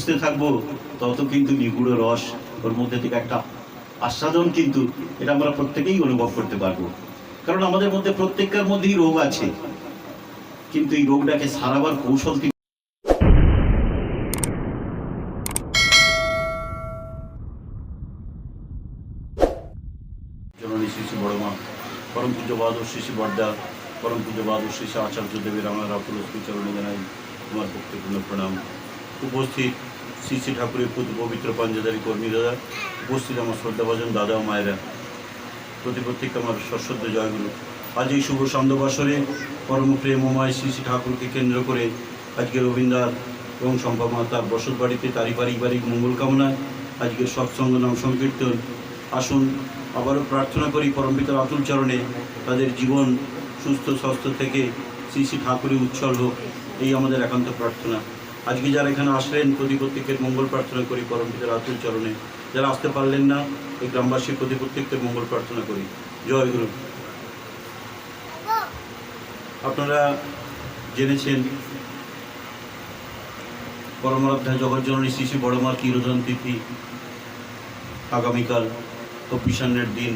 খুঁজতে থাকব তত কিন্তু নিগুড় রস ওর মধ্যে থেকে একটা আস্বাদন কিন্তু এটা আমরা প্রত্যেকেই অনুভব করতে পারব। কারণ আমাদের মধ্যে প্রত্যেকটার মধ্যেই রোগ আছে। কিন্তু এই রোগটাকে সারাবার কৌশল পরম পূজ্য বাহাদুর শ্রী বর্দা পরম পূজ্য বাহাদুর শ্রী আচার্য দেবের আমার তুলসী চরণে জানাই তোমার ভক্তিপূর্ণ প্রণাম। উপস্থিত শ্রী শ্রী ঠাকুরের পুত্র পবিত্র পাঞ্জাদারি কর্মী দাদা, উপস্থিত আমার শ্রদ্ধাভাজন দাদা ও মায়েরা। প্রতি আমার সশ্রদ্ধ জয়গুরু। আজ এই শুভ সন্ধ্যবাসরে পরম প্রেমময় শ্রী শ্রী ঠাকুরকে কেন্দ্র করে আজকে রবীন্দ্র এবং সম্ভবমা তার বসত বাড়িতে তারই পারিবারিক মঙ্গল কামনায় আজকে সৎসঙ্গ নাম সংকীর্তন। আসুন, আবারও প্রার্থনা করি পরমপিতার অতুল চরণে তাদের জীবন সুস্থ স্বাস্থ্য থেকে শ্রী শ্রী ঠাকুরের উচ্ছল হোক এই আমাদের একান্ত প্রার্থনা। আজকে যারা এখানে আসলেন প্রতি প্রত্যেকের মঙ্গল প্রার্থনা করি পরমপিতার অতুল চরণে। যারা আসতে পারলেন না, এই গ্রামবাসী প্রতি প্রত্যেকের মঙ্গল প্রার্থনা করি। জয় গুরু। আপনারা জেনেছেন পরমারাধ্যা জগজ্জননী শিশু বড়মার কিরোধন তিথি আগামীকাল অপিসান্নের দিন।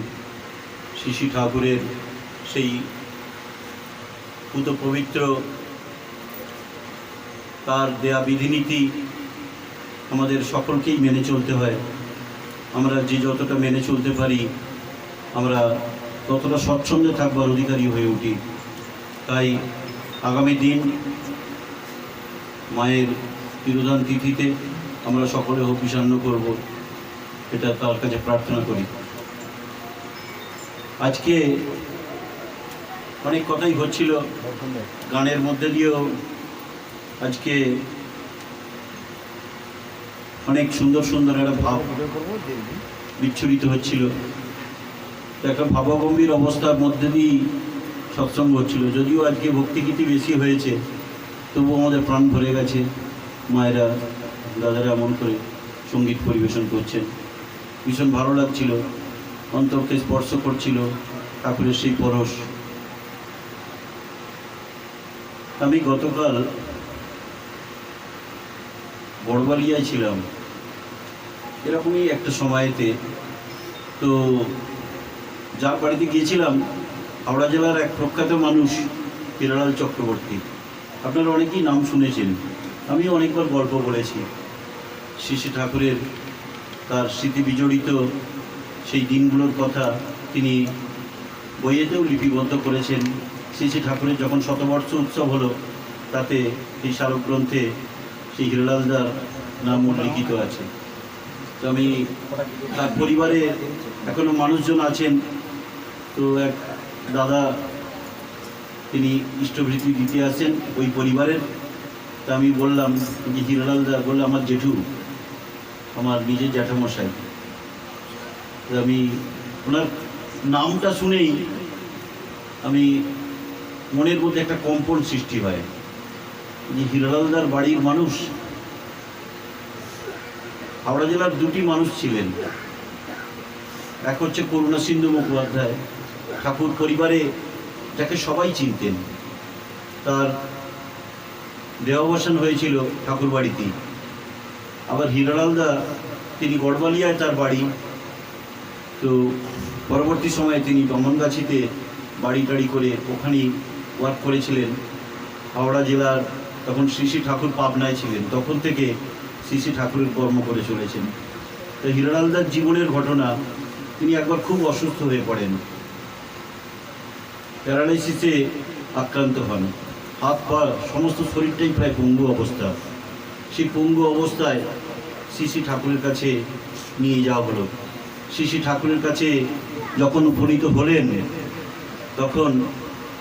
শ্রী শিশি ঠাকুরের সেই পুত পবিত্র তার দেয়া বিধিনীতি আমাদের সকলকেই মেনে চলতে হয়। আমরা যে যতটা মেনে চলতে পারি, আমরা ততটা স্বচ্ছন্দে থাকবার অধিকারী হয়ে উঠি। তাই আগামী দিন মায়ের তিরোধান তিথিতে আমরা সকলে অভিসান্ন করব, এটা তার কাছে প্রার্থনা করি। আজকে অনেক কথাই হচ্ছিল, গানের মধ্যে দিয়েও আজকে অনেক সুন্দর সুন্দর একটা ভাব বিচ্ছুরিত হচ্ছিল। একটা ভাবগম্ভীর অবস্থার মধ্যে দিয়েই সৎসঙ্গ হচ্ছিল। যদিও আজকে ভক্তিগীতি বেশি হয়েছে, তবুও আমাদের প্রাণ ভরে গেছে মায়েরা, দাদারা এমন করে সংগীত পরিবেশন করছেন। ভীষণ ভালো লাগছিল, অন্তরকে স্পর্শ করছিল ঠাকুরের সেই পরশ। আমি গতকাল বড়বালিয়ায় ছিলাম। এরকমই একটা সময়তে তো যার বাড়িতে গিয়েছিলাম, হাওড়া জেলার এক প্রখ্যাত মানুষ হিরালাল চক্রবর্তী। আপনারা অনেকেই নাম শুনেছেন। আমি অনেকবার গল্প বলেছি। শ্রী ঠাকুরের তার স্মৃতি বিজড়িত সেই দিনগুলোর কথা তিনি বইয়েতেও লিপিবদ্ধ করেছেন। শ্রী ঠাকুরের যখন শতবর্ষ উৎসব হলো, তাতে এই স্মারক গ্রন্থে সেই হিরলালদার নাম উল্লিখিত আছে। তো আমি তার পরিবারে এখনও মানুষজন আছেন। তো এক দাদা, তিনি ইষ্টভৃতি দিতে আসেন ওই পরিবারের। তা আমি বললাম যে হিরলালদা? বলল, আমার জেঠু, আমার নিজের জ্যাঠামশাই। তো আমি ওনার নামটা শুনেই আমি মনের মধ্যে একটা কম্পন সৃষ্টি হয়। যে বাড়ির মানুষ, হাওড়া জেলার দুটি মানুষ ছিলেন। এক হচ্ছে করুণা সিন্ধু মুখোপাধ্যায়। ঠাকুর পরিবারে যাকে সবাই চিনতেন, তার দেহাবসান হয়েছিল ঠাকুর বাড়িতেই। আবার হিরালালদা তিনি গড়বালিয়ায় তার বাড়ি। তো পরবর্তী সময়ে তিনি দমনগাছিতে বাড়ি টাড়ি করে ওখানেই ওয়ার্ক করেছিলেন। হাওড়া জেলার তখন শ্রী শ্রী ঠাকুর পাবনায় ছিলেন। তখন থেকে শ্রী শ্রী ঠাকুরের কর্ম করে চলেছেন। তো হিরালালদার জীবনের ঘটনা, তিনি একবার খুব অসুস্থ হয়ে পড়েন। প্যারালাইসিসে আক্রান্ত হন। হাত পা, সমস্ত শরীরটাই প্রায় পঙ্গু অবস্থা। সেই পঙ্গু অবস্থায় শ্রী শ্রী ঠাকুরের কাছে নিয়ে যাওয়া হলো। শ্রী শ্রী ঠাকুরের কাছে যখন উপনীত হলেন, তখন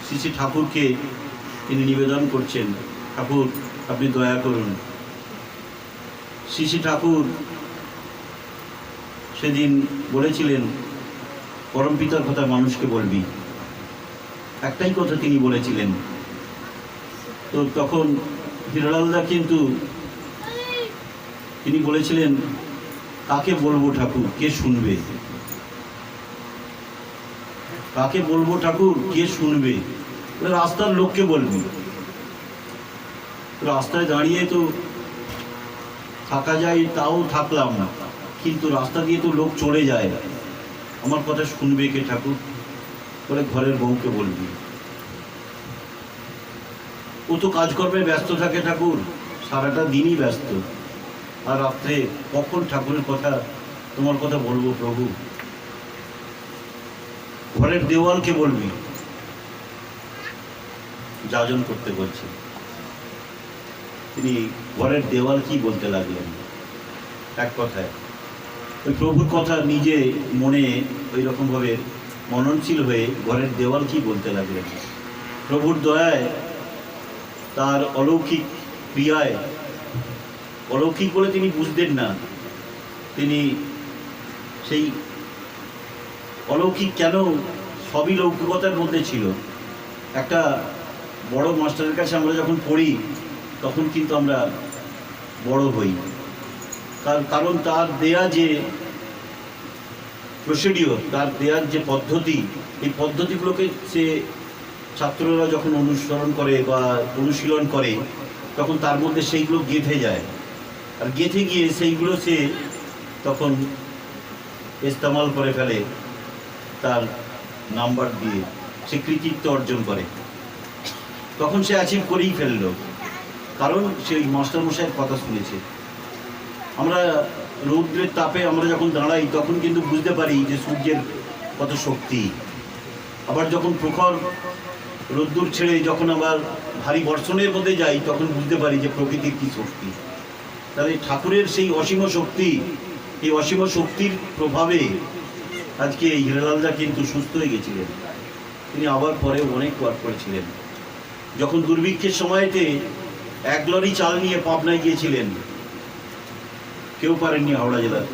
শ্রী শ্রী ঠাকুরকে তিনি নিবেদন করছেন। ঠাকুর, আপনি দয়া করুন। শ্রী ঠাকুর সেদিন বলেছিলেন, পরম পিতার কথা মানুষকে বলবি। একটাই কথা তিনি বলেছিলেন। তো তখন হিরালালদা কিন্তু তিনি বলেছিলেন, কাকে বলব ঠাকুর, কে শুনবে? কাকে বলব ঠাকুর, কে শুনবে? রাস্তার লোককে বলবি। রাস্তায় দাঁড়িয়ে তো থাকা যায় তাও থাকলাম না। কিন্তু রাস্তা দিয়ে তো লোক চলে যায়। আমার কথা শুনবে কে ঠাকুর? বলে ঘরের বউকে বলবি। ও তো কাজকর্মে ব্যস্ত থাকে ঠাকুর। সারাটা দিনই ব্যস্ত। আর রাত্রে কখন ঠাকুরের কথা, তোমার কথা বলব প্রভু? ঘরের দেওয়ালকে বলবি। যাজন করতে বলছে। তিনি ঘরের দেওয়াল কি বলতে লাগলেন? এক কথায়। ওই প্রভুর কথা নিজে মনে ওই রকমভাবে মননশীল হয়ে ঘরের দেওয়াল কি বলতে লাগলেন? প্রভুর দয়ায়, তার অলৌকিক ক্রিয়ায়, অলৌকিক বলে তিনি বুঝতেন না। তিনি সেই অলৌকিক কেন সবই লৌকিকতার মধ্যে ছিল? একটা বড় মাস্টারের কাছে আমরা যখন পড়ি তখন কিন্তু আমরা বড় হই। তার কারণ তার দেয়া যে প্রসিডিওর তার দেয়ার যে পদ্ধতি, এই পদ্ধতিগুলোকে সে ছাত্ররা যখন অনুসরণ করে বা অনুশীলন করে, তখন তার মধ্যে সেইগুলো গেঁথে যায়। আর গেঁথে গিয়ে সেইগুলো সে তখন ইস্তেমাল করে ফেলে, তার নাম্বার দিয়ে। সে কৃতিত্ব অর্জন করে। তখন সে অ্যাচিভ করেই ফেলল। কারণ সেই মাস্টারমশাইয়ের কথা শুনেছে। আমরা রৌদ্রের তাপে আমরা যখন দাঁড়াই, তখন কিন্তু বুঝতে পারি যে সূর্যের কত শক্তি। আবার যখন প্রখর রোদ্দুর ছেড়ে যখন আবার ভারী বর্ষণের মধ্যে যাই, তখন বুঝতে পারি যে প্রকৃতির কী শক্তি। তাহলে ঠাকুরের সেই অসীম শক্তি, এই অসীম শক্তির প্রভাবে আজকে এই হিরালালদা কিন্তু সুস্থ হয়ে গেছিলেন। তিনি আবার পরে অনেক ওয়ার্ক করেছিলেন যখন দুর্ভিক্ষের সময়তে এক লরি চাল নিয়ে পাবনায় গিয়েছিলেন। কেউ পারেননি হাওড়া জেলার।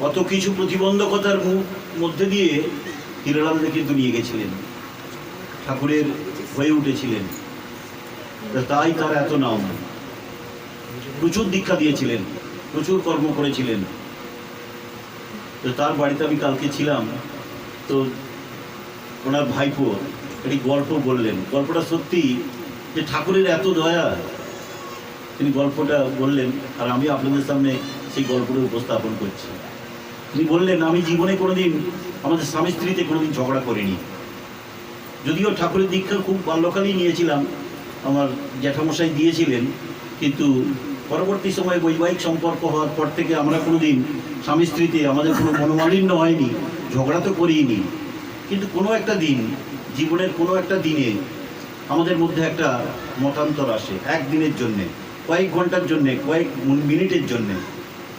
অত কিছু প্রতিবন্ধকতার মধ্যে দিয়ে হিরালালদা কিন্তু নিয়ে গেছিলেন। ঠাকুরের হয়ে উঠেছিলেন। তাই তার এত নাম। প্রচুর দীক্ষা দিয়েছিলেন, প্রচুর কর্ম করেছিলেন। তো তার বাড়িতে আমি কালকে ছিলাম। তো ওনার ভাইপো একটি গল্প বললেন। গল্পটা সত্যি যে ঠাকুরের এত দয়া, তিনি গল্পটা বললেন, আর আমি আপনাদের সামনে সেই গল্পটা উপস্থাপন করছি। তিনি বললেন, আমি জীবনে কোনোদিন আমাদের স্বামী স্ত্রীতে কোনোদিন ঝগড়া করিনি। যদিও ঠাকুরের দীক্ষা খুব বাল্যকালেই নিয়েছিলাম, আমার জ্যাঠামশাই দিয়েছিলেন, কিন্তু পরবর্তী সময়ে বৈবাহিক সম্পর্ক হওয়ার পর থেকে আমরা কোনোদিন স্বামী স্ত্রীতে আমাদের কোনো মনোমালিন্য হয়নি, ঝগড়া তো করিনি কিন্তু কোনো একটা দিন জীবনের কোনো একটা দিনে আমাদের মধ্যে একটা মতান্তর আসে, একদিনের জন্যে, কয়েক ঘণ্টার জন্যে, কয়েক মিনিটের জন্যে।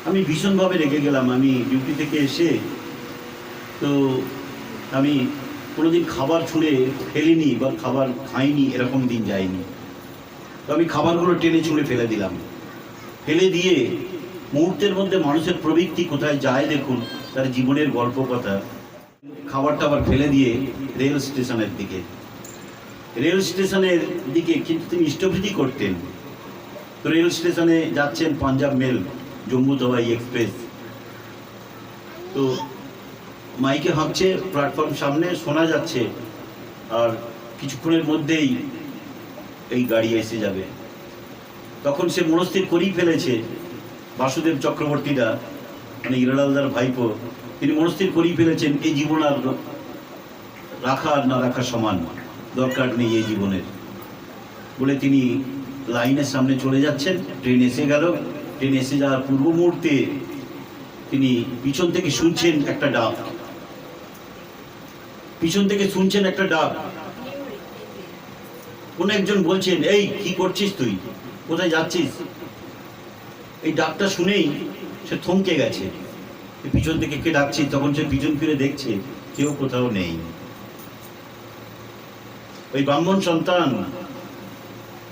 আমি ভীষণভাবে রেগে গেলাম, আমি ডিউটি থেকে এসে তো আমি কোনোদিন খাবার ছুঁড়ে ফেলিনি বা খাবার খাইনি, এরকম দিন যায়নি। তো আমি খাবারগুলো টেনে ছুঁড়ে ফেলে দিলাম। ফেলে দিয়ে মুহূর্তের মধ্যে মানুষের প্রবৃত্তি কোথায় যায় দেখুন, তার জীবনের গল্প কথা। খাবারটা আবার ফেলে দিয়ে রেল স্টেশনের দিকে। রেল স্টেশনের দিকে কিন্তু তিনি ইষ্টভৃতি করতেন। তো রেল স্টেশনে যাচ্ছেন পাঞ্জাব মেল জম্মু তাওয়াই এক্সপ্রেস তো মাইকে হাঁকছে প্ল্যাটফর্ম সামনে শোনা যাচ্ছে, আর কিছুক্ষণের মধ্যেই এই গাড়ি এসে যাবে। তখন সে মনস্থির করেই ফেলেছে বাসুদেব চক্রবর্তীরা মানে ইরালালদার ভাইপো তিনি মনস্থির করেই ফেলেছেন, এই জীবন আর রাখা আর না রাখা সমান দরকার নেই এই জীবনের। বলে তিনি লাইনের সামনে চলে যাচ্ছেন, ট্রেন এসে গেল। ট্রেন এসে যাওয়ার পূর্ব মুহূর্তে তিনি পিছন থেকে শুনছেন একটা ডাক। পিছন থেকে শুনছেন একটা ডাক। কোন একজন বলছেন, এই, কি করছিস তুই? কোথায় যাচ্ছিস? এই ডাকটা শুনেই সে থমকে গেছে। পিছন থেকে কে ডাকছে, তখন সে পিছন ফিরে দেখছে কেউ কোথাও নেই। ওই ব্রাহ্মণ সন্তান,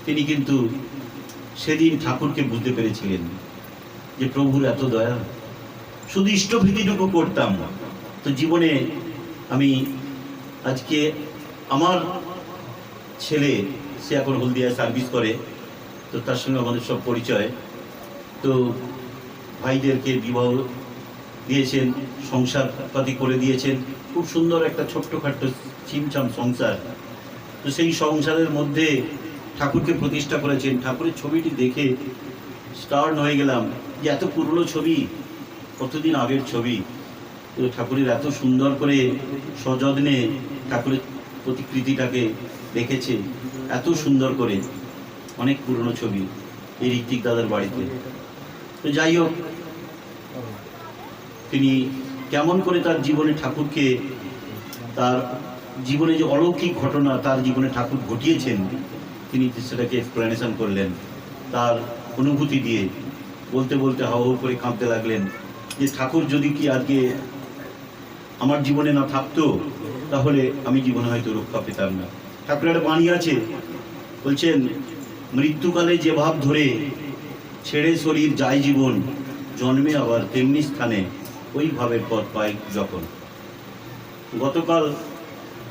তিনি কিন্তু সেদিন ঠাকুরকে বুঝতে পেরেছিলেন যে প্রভুর এত দয়া। শুধু ইষ্টভীতিটুকু করতাম। তো জীবনে আমি আজকে আমার ছেলে, সে এখন হলদিয়ায় সার্ভিস করে, তো তার সঙ্গে আমাদের সব পরিচয়। তো ভাইদেরকে বিবাহ দিয়েছেন সংসার পাতি করে দিয়েছেন। খুব সুন্দর একটা ছোট্টখাট্ট চিমচাম সংসার। তো সেই সংসারের মধ্যে ঠাকুরকে প্রতিষ্ঠা করেছেন। ঠাকুরের ছবিটি দেখে স্টার্ন হয়ে গেলাম যে এত পুরনো ছবি, কতদিন আগের ছবি। ঠাকুরের এত সুন্দর করে সযত্নে ঠাকুরের প্রতিকৃতিটাকে রেখেছে এত সুন্দর করে। অনেক পুরনো ছবি এই ঋত্বিক দাদার বাড়িতে। তো যাই হোক তিনি কেমন করে তার জীবনে ঠাকুরকে, তার জীবনে যে অলৌকিক ঘটনা তার জীবনে ঠাকুর ঘটিয়েছেন, তিনি সেটাকে এক্সপ্লেনেশন করলেন। তার অনুভূতি দিয়ে বলতে বলতে হাও হাও করে কাঁদতে লাগলেন যে ঠাকুর যদি কি আজকে আমার জীবনে না থাকতো, তাহলে আমি জীবনে হয়তো রক্ষা পেতাম না। ঠাকুরের একটা বাণী আছে, বলছেন, মৃত্যুকালে যে ভাব ধরে ছেড়ে শরীর যায় জীবন, জন্মে আবার তেমনি স্থানে। ওই ভাবের পথ পাই যখন। গতকাল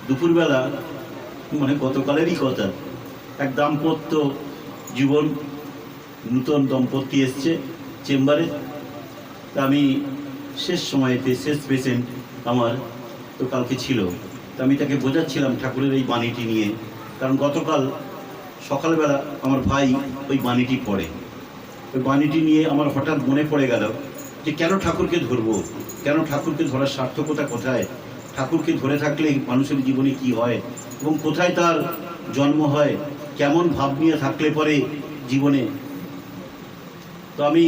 দুপুরবেলা মানে গতকালেরই কথা, এক দাম্পত্য জীবন, নূতন দম্পতি এসছে চেম্বারে। তা আমি শেষ সময়তে, শেষ পেশেন্ট আমার তো কালকে ছিল। তা আমি তাকে বোঝাচ্ছিলাম ঠাকুরের এই বাণীটি নিয়ে। কারণ গতকাল সকালবেলা আমার ভাই ওই বাণীটি পড়ে। ওই বাণীটি নিয়ে আমার হঠাৎ মনে পড়ে গেল যে কেন ঠাকুরকে ধরবো? কেন ঠাকুরকে ধরার সার্থকতা কোথায়? ঠাকুরকে ধরে থাকলে মানুষের জীবনে কি হয়? এবং কোথায় তার জন্ম হয়? কেমন ভাব নিয়ে থাকলে পরে জীবনে? তো আমি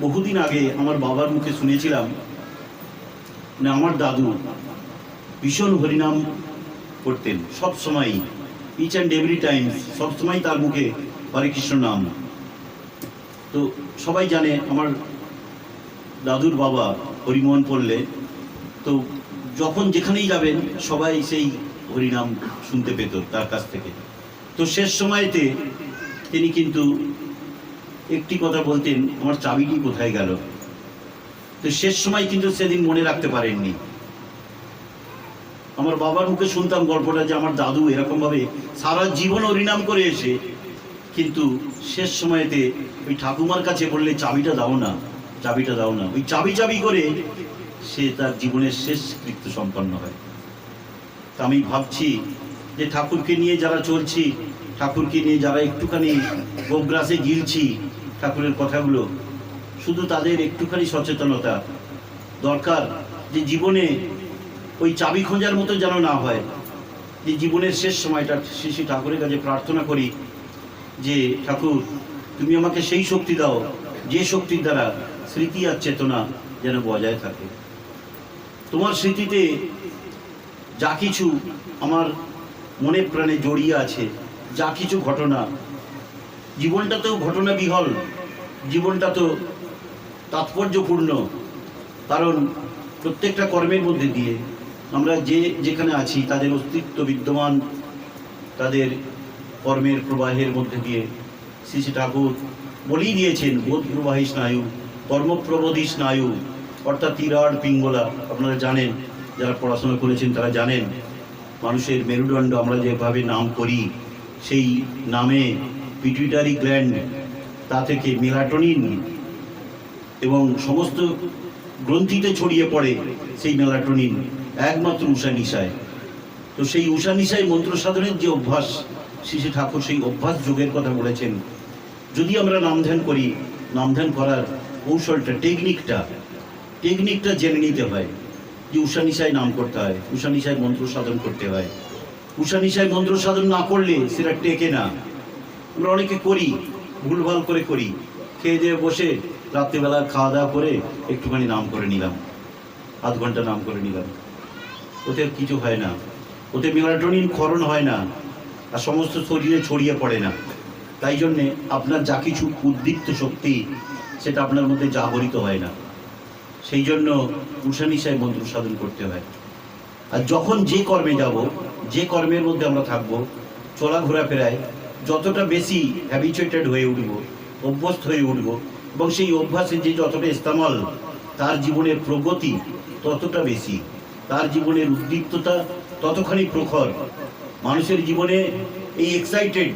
বহুদিন আগে আমার বাবার মুখে শুনেছিলাম মানে আমার দাদু ভীষণ হরিনাম করতেন সব সময় ইচ অ্যান্ড এভরি টাইম সবসময় তার মুখে হরে কৃষ্ণ নাম। তো সবাই জানে আমার দাদুর বাবা হরিমোহন পড়লে, তো যখন যেখানেই যাবেন, সবাই সেই হরিনাম শুনতে পেত তার কাছ থেকে। তো শেষ সময়তে তিনি কিন্তু একটি কথা বলতেন, আমার চাবিটি কোথায় গেল? তো শেষ সময় কিন্তু সেদিন মনে রাখতে পারেননি। আমার বাবার মুখে শুনতাম গল্পটা যে আমার দাদু এরকমভাবে সারা জীবন হরিনাম করে এসে, কিন্তু শেষ সময়তে ওই ঠাকুমার কাছে বললে, চাবিটা দাও না। চাবিটা দাও না। ওই চাবি চাবি করে সে তার জীবনের শেষ কৃত্য সম্পন্ন হয়। তা আমি ভাবছি যে ঠাকুরকে নিয়ে যারা চলছি, ঠাকুরকে নিয়ে যারা একটুখানি গোগ্রাসে গিলছি, ঠাকুরের কথাগুলো, শুধু তাদের একটুখানি সচেতনতা দরকার যে জীবনে ওই চাবি খোঁজার মতো যেন না হয়, যে জীবনের শেষ সময়টা শ্রী ঠাকুরের কাছে প্রার্থনা করি যে, ঠাকুর, তুমি আমাকে সেই শক্তি দাও, যে শক্তির দ্বারা স্মৃতি আর চেতনা যেন বজায় থাকে। তোমার স্মৃতিতে যা কিছু আমার মনে প্রাণে জড়িয়ে আছে, যা কিছু ঘটনা জীবনটা তো ঘটনা বিহল জীবনটা তো তাৎপর্যপূর্ণ, কারণ প্রত্যেকটা কর্মের মধ্যে দিয়ে আমরা যে যেখানে আছি, তাদের অস্তিত্ব বিদ্যমান, তাদের কর্মের প্রবাহের মধ্যে দিয়ে শ্রী শ্রী ঠাকুর বলেই দিয়েছেন, বোধ প্রবাহী স্নায়ু কর্মপ্রবোধী স্নায়ু অর্থাৎ তিরাড় পিঙ্গলা, আপনারা জানেন, যারা পড়াশোনা করেছেন তারা জানেন, মানুষের মেরুদণ্ড আমরা যেভাবে নাম করি, সেই নামে পিটুইটারি গ্ল্যান্ড, তা থেকে মেলাটোনিন এবং সমস্ত গ্রন্থিতে ছড়িয়ে পড়ে সেই মেলাটোনিন, একমাত্র উষা নিশায়। তো সেই উষা নিশায় মন্ত্র সাধনের যে অভ্যাস শিশু ঠাকুর সেই অভ্যাস যোগের কথা বলেছেন। যদি আমরা নাম ধ্যান করি নাম ধ্যান করার কৌশলটা টেকনিকটা টেকনিকটা জেনে নিতে হয় যে উষা নিশায় নাম করতে হয়, উষা নিশায় মন্ত্র সাধন করতে হয়। উষা নিশায় মন্ত্র সাধন না করলে সেটা টেকে না। আমরা অনেকে করি, ভুলভাল করে করি। খেয়ে দিয়ে বসে রাত্রিবেলা খাওয়া দাওয়া করে একটুখানি নাম করে নিলাম। আধ ঘণ্টা নাম করে নিলাম। ওতে কিছু হয় না। ওতে মেলাটোনিন ক্ষরণ হয় না। আর সমস্ত শরীরে ছড়িয়ে পড়ে না। তাই জন্যে আপনার যা কিছু উদ্দীপ্ত শক্তি সেটা আপনার মধ্যে জাগরিত হয় না। সেই জন্য উষানিশায় মন্ত্র সাধন করতে হয়। আর যখন যে কর্মে যাব, যে কর্মের মধ্যে আমরা থাকব চলা ঘোরাফেরায় যতটা বেশি হ্যাবিচুয়েটেড হয়ে উঠব, অভ্যস্ত হয়ে উঠব এবং সেই অভ্যাসে যে যতটা ইস্তেমাল, তার জীবনের প্রগতি ততটা বেশি। তার জীবনের উদ্দীপ্ততা ততখানি প্রখর। মানুষের জীবনে এই এক্সাইটেড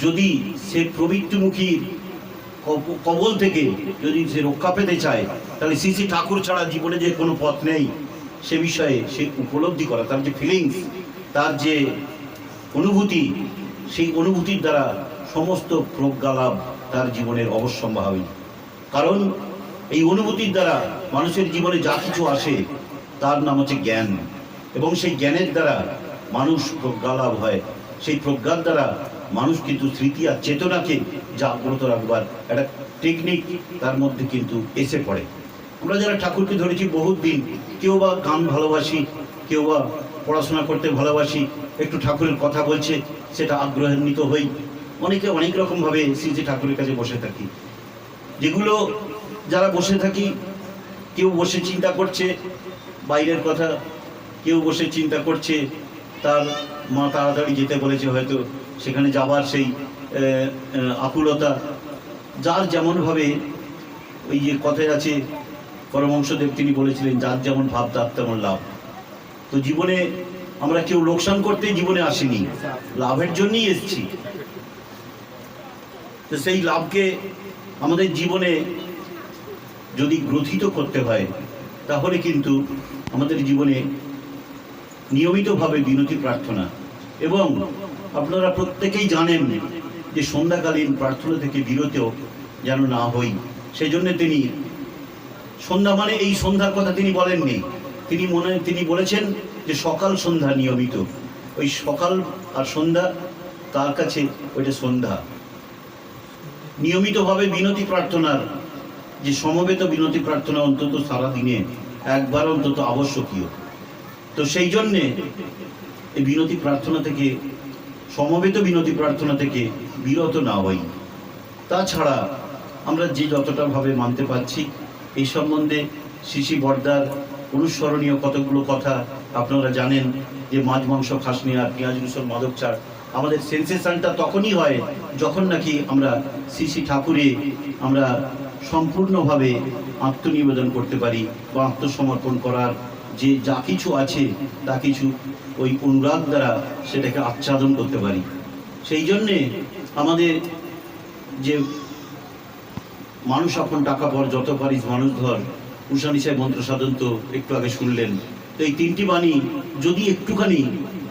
যদি সে প্রবৃত্তিমুখী কবল থেকে যদি সে রক্ষা পেতে চায়, তাহলে শ্রী শ্রী ঠাকুর ছাড়া জীবনে যে কোনো পথ নেই। সে বিষয়ে সে উপলব্ধি করা, তার যে ফিলিংস তার যে অনুভূতি, সেই অনুভূতির দ্বারা সমস্ত প্রজ্ঞালাভ তার জীবনের অবশ্যম্ভাবী। কারণ এই অনুভূতির দ্বারা মানুষের জীবনে যা কিছু আসে, তার নাম হচ্ছে জ্ঞান। এবং সেই জ্ঞানের দ্বারা মানুষ প্রজ্ঞালাভ হয়। সেই প্রজ্ঞার দ্বারা মানুষ কিন্তু স্মৃতি আর চেতনাকে জাগ্রত রাখবার একটা টেকনিক তার মধ্যে কিন্তু এসে পড়ে। আমরা যারা ঠাকুরকে ধরেছি বহুত দিন, কেউ বা গান ভালোবাসি, কেউ বা পড়াশোনা করতে ভালোবাসি, একটু ঠাকুরের কথা বলছে, সেটা আগ্রহান্বিত হই। অনেকে অনেক রকমভাবে শ্রী ঠাকুরের কাছে বসে থাকি। যেগুলো যারা বসে থাকি, কেউ বসে চিন্তা করছে, বাইরের কথা, কেউ বসে চিন্তা করছে, তার মা তাড়াতাড়ি যেতে বলেছে, হয়তো সেখানে যাবার সেই আকুলতা, যার যেমনভাবে ওই যে কথায় আছে পরমংশদেব তিনি বলেছিলেন, যার যেমন ভাব, তার তেমন লাভ। তো জীবনে আমরা কেউ লোকসান করতে জীবনে আসিনি, লাভের জন্যই এসেছি। তো সেই লাভকে আমাদের জীবনে যদি গ্রথিত করতে হয়, তাহলে কিন্তু আমাদের জীবনে নিয়মিতভাবে বিনতি প্রার্থনা এবং আপনারা প্রত্যেকেই জানেন যে সন্ধ্যাকালীন প্রার্থনা থেকে বিরত যেন না হই। সেই জন্য তিনি, সন্ধ্যা মানে এই সন্ধ্যার কথা তিনি বলেননি। তিনি মনে, তিনি বলেছেন যে সকাল সন্ধ্যা নিয়মিত। ওই সকাল আর সন্ধ্যা তার কাছে? ওইটা সন্ধ্যা। নিয়মিতভাবে বিনতি প্রার্থনার যে সমবেত বিনতি প্রার্থনা অন্তত সারা দিনে একবার অন্তত আবশ্যকীয়। তো সেই জন্যে এই বিনতি প্রার্থনা থেকে সমবেত বিনতি প্রার্থনা থেকে বিরত না হই। তাছাড়া আমরা যে যতটা ভাবে মানতে পারছি, এই সম্বন্ধে শিশি বর্দার অনুসরণীয় কতগুলো কথা আপনারা জানেন, যে মাছ, মাংস, খাসনি আর পেঁয়াজ, রসুন, মাদক চার। আমাদের সেন্সেশনটা তখনই হয় যখন নাকি আমরা শ্রী ঠাকুরে আমরা সম্পূর্ণভাবে আত্মনিবেদন করতে পারি বা আত্মসমর্পণ করার যে যা কিছু আছে, তা কিছু ওই অনুরাগ দ্বারা সেটাকে আচ্ছাদন করতে পারি। সেই জন্যে আমাদের যে মানুষ এখন টাকা পর যত পারিস মানুষ ধর, উষানি সাহেব মন্ত্র সাধন তো একটু আগে শুনলেন। তো এই তিনটি বাণী যদি একটুখানি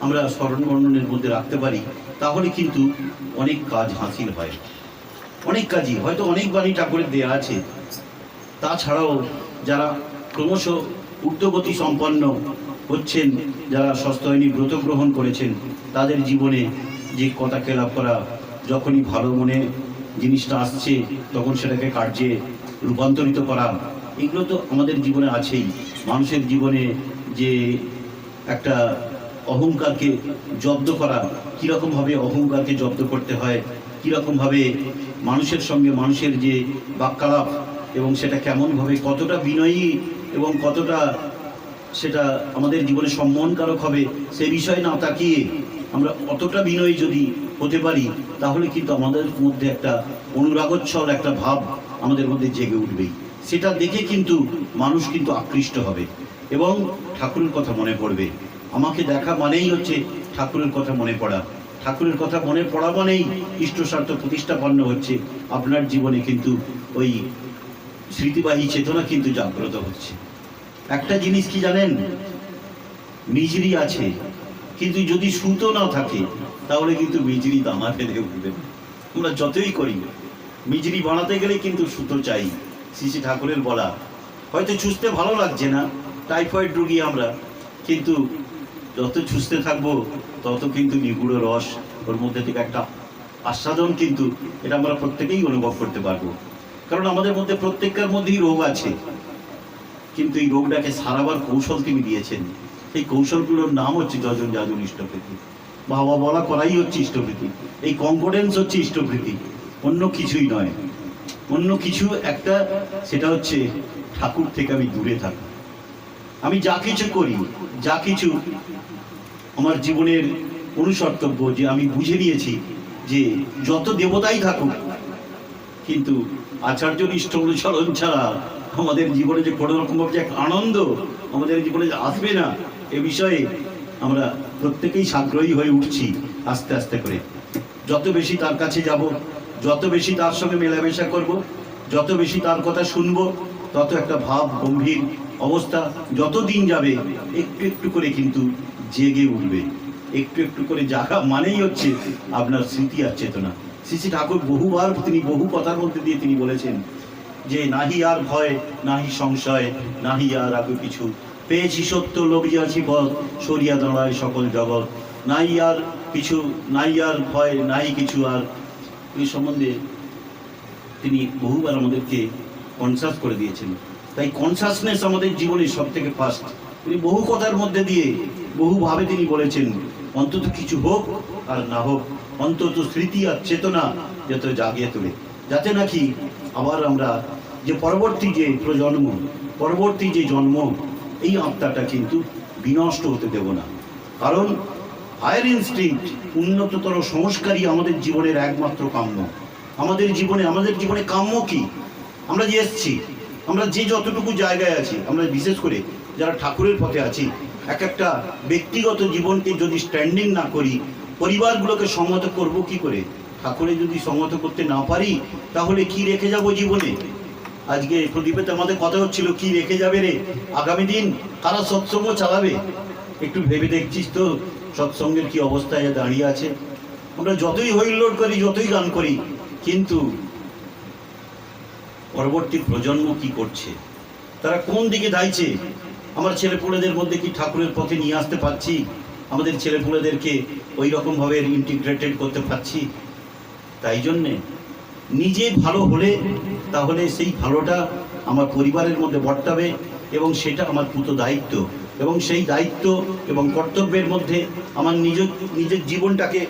আমরা স্মরণ বর্ণনের মধ্যে রাখতে পারি, তাহলে কিন্তু অনেক কাজ হাসিল হয়। অনেক কাজই, হয়তো অনেক বাণী ঠাকুরের দেয়া আছে। তাছাড়াও যারা ক্রমশ ঊর্ধ্বগতি সম্পন্ন হচ্ছেন যারা সস্তয়নী ব্রত গ্রহণ করেছেন, তাদের জীবনে যে কথাকে লাভ করা যখনই ভালো মনে জিনিসটা আসছে, তখন সেটাকে কার্যে রূপান্তরিত করা, এগুলো তো আমাদের জীবনে আছেই। মানুষের জীবনে যে একটা অহংকারকে জব্দ করা, কীরকমভাবে অহংকারকে জব্দ করতে হয়, কীরকমভাবে মানুষের সঙ্গে মানুষের যে বাক্যালাপ এবং সেটা কেমনভাবে, কতটা বিনয়ী এবং কতটা সেটা আমাদের জীবনে সম্মানকারক হবে সে বিষয়ে না তাকিয়ে আমরা অতটা বিনয়ী যদি হতে পারি, তাহলে কিন্তু আমাদের মধ্যে একটা অনুরাগোচ্ছল, একটা ভাব আমাদের মধ্যে জেগে উঠবেই। সেটা দেখে কিন্তু মানুষ কিন্তু আকৃষ্ট হবে এবং ঠাকুরের কথা মনে পড়বে। আমাকে দেখা মানেই হচ্ছে ঠাকুরের কথা মনে পড়া। ঠাকুরের কথা মনে পড়া মানেই ইষ্ট স্বার্থ প্রতিষ্ঠাপন্ন হচ্ছে। আপনার জীবনে কিন্তু ওই স্মৃতিবাহী চেতনা কিন্তু জাগ্রত হচ্ছে। একটা জিনিস কি জানেন? মিজরি আছে, কিন্তু যদি সুতো না থাকে, তাহলে কিন্তু মিজরি দানা ফেলে উঠবে আমরা যতই করি, মিজরি বানাতে গেলে কিন্তু সুতো চাই শ্রী ঠাকুরের বলা। হয়তো চুষতে ভালো লাগছে না, টাইফয়েড রুগী আমরা, কিন্তু যত চুষতে থাকব, তত কিন্তু নিগুড়ো রস ওর মধ্যে থেকে একটা আস্বাদন কিন্তু এটা আমরা প্রত্যেকেই অনুভব করতে পারব। কারণ আমাদের মধ্যে প্রত্যেকের মধ্যেই রোগ আছে। কিন্তু এই রোগটাকে সারাবার কৌশল তিনি দিয়েছেন। এই কৌশলগুলোর নাম হচ্ছে যজন যাজন ইষ্টপ্রীতি। বাবা বলা করাই হচ্ছে ইষ্টপ্রীতি। এই কনফিডেন্স হচ্ছে ইষ্টপ্রীতি। অন্য কিছুই নয়। অন্য কিছু একটা, সেটা হচ্ছে ঠাকুর থেকে আমি দূরে থাকি। আমি যা কিছু করি, যা কিছু আমার জীবনের অনুসর্তব্য যে আমি বুঝে নিয়েছি যে যত দেবতাই থাকুক, কিন্তু আচার্য নিষ্ঠ অনুসরণ ছাড়া আমাদের জীবনে যে কোনো রকম যে এক আনন্দ আমাদের জীবনে আসবে না, এ বিষয়ে আমরা প্রত্যেকেই সাগ্রহী হয়ে উঠছি আস্তে আস্তে করে। যত বেশি তার কাছে যাব, যত বেশি তার সঙ্গে মেলামেশা করব, যত বেশি তার কথা শুনব, তত একটা ভাব গম্ভীর অবস্থা যত দিন যাবে, একটু একটু করে কিন্তু জেগে উঠবে। একটু একটু করে জাগা মানেই হচ্ছে আপনার স্মৃতি আর চেতনা। শ্রী শ্রী ঠাকুর বহুবার তিনি বহু কথার মধ্যে দিয়ে তিনি বলেছেন যে নাহি আর ভয়, নাহি সংশয়, নাহি আর আগে কিছু। পেয়েছি সত্য লবিয়াছি পথ, সরিয়া দাঁড়ায় সকল জগৎ। নাই আর কিছু, নাই আর ভয়, নাই কিছু আর। এই সম্বন্ধে তিনি বহুবার আমাদেরকে কনসাস করে দিয়েছেন। তাই কনসাসনেস আমাদের জীবনে সব থেকে ফার্স্ট তিনি বহু কথার মধ্যে দিয়ে বহুভাবে তিনি বলেছেন, অন্তত কিছু হোক আর না হোক। অন্তত স্মৃতি আর চেতনা যাতে জাগিয়ে তোলে। যাতে নাকি আবার আমরা যে পরবর্তী যে প্রজন্ম, পরবর্তী যে জন্ম, এই আত্মাটা কিন্তু বিনষ্ট হতে দেব না। কারণ হায়ার ইনস্টিংক্ট উন্নততর সংস্কারই আমাদের জীবনের একমাত্র কাম্য। আমাদের জীবনে আমাদের জীবনে কাম্য কি? আমরা যে এসছি, আমরা যে যতটুকু জায়গায় আছি, আমরা বিশেষ করে যারা ঠাকুরের পথে আছি, এক একটা ব্যক্তিগত জীবনকে যদি স্ট্যান্ডিং না করি পরিবারগুলোকে সংহত করব কি করে? ঠাকুরে যদি সংহত করতে না পারি, তাহলে কি রেখে যাব জীবনে? আজকে প্রদীপেতে আমাদের কথা হচ্ছিল, কি রেখে যাবে রে? আগামী দিন কারা সৎসঙ্গ চালাবে? একটু ভেবে দেখছিস তো, সৎসঙ্গের কি অবস্থায় দাঁড়িয়ে আছে। আমরা যতই হইল্লোড করি, যতই গান করি, কিন্তু পরবর্তী প্রজন্ম কি করছে? তারা কোন দিকে দাইছে আমার ছেলেপুলেদের মধ্যে কি ঠাকুরের পথে নিয়ে আসতে পারছি? আমাদের ছেলেপুলেদেরকে ওই রকমভাবে ইন্টিগ্রেটেড করতে পারছি। তাই জন্যে নিজে ভালো হলে তাহলে সেই ভালোটা আমার পরিবারের মধ্যে বর্তাবে এবং সেটা আমার পুত দায়িত্ব। এবং সেই দায়িত্ব এবং কর্তব্যের মধ্যে আমার নিজ, নিজের জীবনটাকে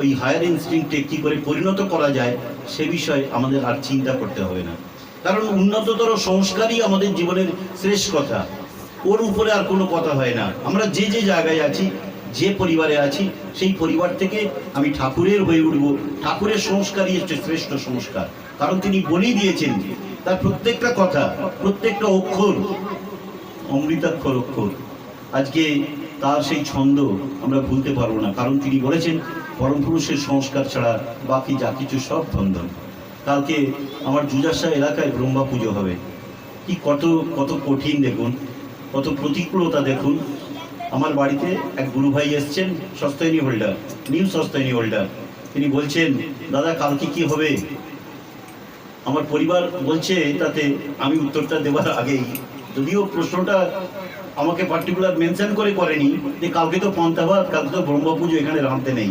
ওই হায়ার ইনস্টিংক্টে কী করে পরিণত করা যায় সে বিষয়ে আমাদের আর চিন্তা করতে হবে না। কারণ উন্নততর সংস্কারই আমাদের জীবনের শ্রেষ্ঠ কথা। ওর উপরে আর কোনো কথা হয় না। আমরা যে যে জায়গায় আছি, যে পরিবারে আছি, সেই পরিবার থেকে আমি ঠাকুরের হয়ে উঠব। ঠাকুরের সংস্কারই হচ্ছে শ্রেষ্ঠ সংস্কার। কারণ তিনি বলেই দিয়েছেন তার প্রত্যেকটা কথা, প্রত্যেকটা অক্ষর, অমৃতাক্ষর অক্ষর। আজকে তার সেই ছন্দ আমরা ভুলতে পারব না, কারণ তিনি বলেছেন পরম পুরুষের সংস্কার ছাড়া বাকি যা কিছু সব বন্ধন কালকে আমার জুজাসা এলাকায় ব্রহ্মা পুজো হবে। কি কত কত কঠিন দেখুন। কত প্রতিকূলতা দেখুন। আমার বাড়িতে এক গুরু ভাই এসছেন সস্তায়নী হোল্ডার নিউ সস্তায়নী হোল্ডার তিনি বলছেন, দাদা, কালকে কি হবে? আমার পরিবার বলছে, তাতে আমি উত্তরটা দেওয়ার আগেই। যদিও প্রশ্নটা আমাকে পার্টিকুলার মেনশন করে করেনি, যে কালকে তো পন্থাবাদ কালকে তো ব্রহ্ম পুজো, এখানে রাঁধতে নেই।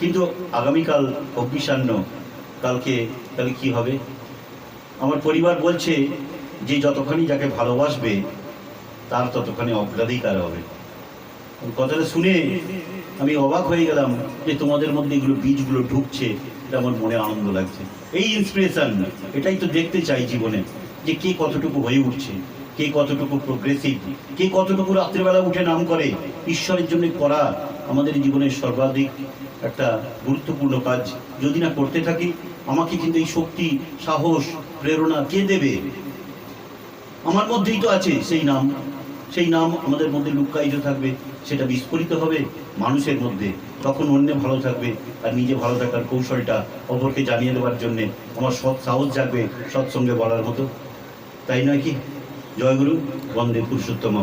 কিন্তু আগামীকাল অগ্নিশান্য কালকে তাহলে কি হবে? আমার পরিবার বলছে যে যতখানি যাকে ভালোবাসবে তার ততখানি অগ্রাধিকার হবে। কথাটা শুনে আমি অবাক হয়ে গেলাম যে তোমাদের মধ্যে এগুলো বীজগুলো ঢুকছে, এটা আমার মনে আনন্দ লাগছে। এই ইন্সপিরেশন এটাই তো দেখতে চাই জীবনে যে কে কতটুকু হয়ে উঠছে, কে কতটুকু প্রোগ্রেসিভ কে কতটুকু রাত্রিবেলা উঠে নাম করে। ঈশ্বরের জন্য করা আমাদের জীবনের সর্বাধিক একটা গুরুত্বপূর্ণ কাজ। যদি না করতে থাকি, আমাকে কিন্তু এই শক্তি, সাহস, প্রেরণা কে দেবে? আমার মধ্যেই তো আছে সেই নাম। সেই নাম আমাদের মধ্যে লুক্কায়িত থাকবে, সেটা বিস্ফোরিত হবে মানুষের মধ্যে। তখন অন্য ভালো থাকবে আর নিজে ভালো থাকার কৌশলটা অপরকে জানিয়ে দেওয়ার জন্যে আমার সৎ সাহস জাগবে সৎসঙ্গে বলার মতো। তাই নয় কি? জয়গুরু, বন্দে পুরুষোত্তম।